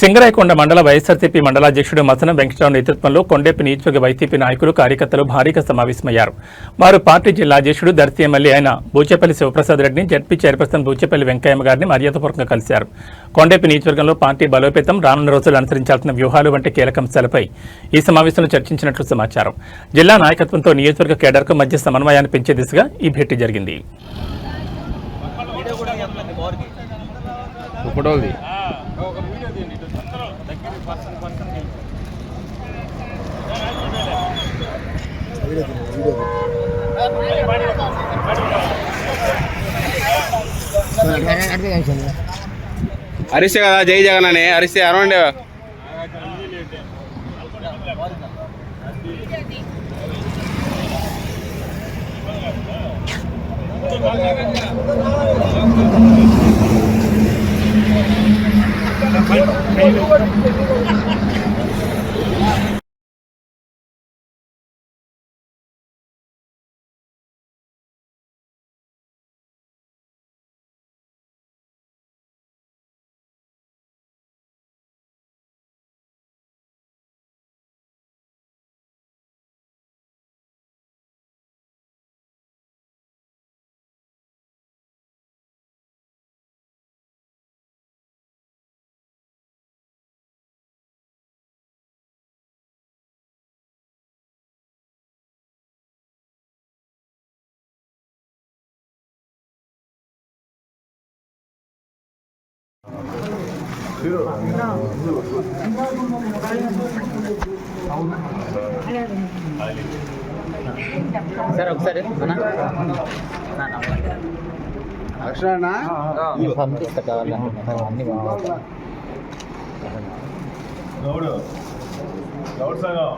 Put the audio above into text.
సింగరాయకొండ మండల వైఎస్ఆర్సీపీ మండలాధ్యక్షుడు మసన వెంకటరావు నేతృత్వంలో కొండెప్పి నియోజకవర్గ వైసీపీ నాయకులు కార్యకర్తలు భారీగా సమావేశమయ్యారు. వారు పార్టీ జిల్లా అధ్యక్షుడు దర్శి ఎమ్మెల్యే అయిన బూచేపల్లి శివప్రసాద్ రెడ్డిని జడ్పీ చైర్పర్సన్ బూచేపల్లి వెంకయ్యమ్మ గారిని మర్యాదపూర్వకంగా కలిశారు. కొండెప్పి నియోజకవర్గంలో పార్టీ బలోపేతం రానున్న రోజులు అనుసరించాల్సిన వ్యూహాలు వంటి కీలక అంశాలపై ఈ సమావేశంలో చర్చించినట్లు సమాచారం. జిల్లా నాయకత్వంతో నియోజకవర్గ కేడర్కు మధ్య సమన్వయాన్ని పెంచే దిశగా ఈ భేటీ జరిగింది. ఫోటోది అరిస్తే కదా జై జగన్ అని అరిస్తే అరవండి はい సార్ ఒకసారి అన్న. లక్ష్మణ పంపిస్తా కావాలంటే అన్ని గౌడు. గౌడ్ సంఘం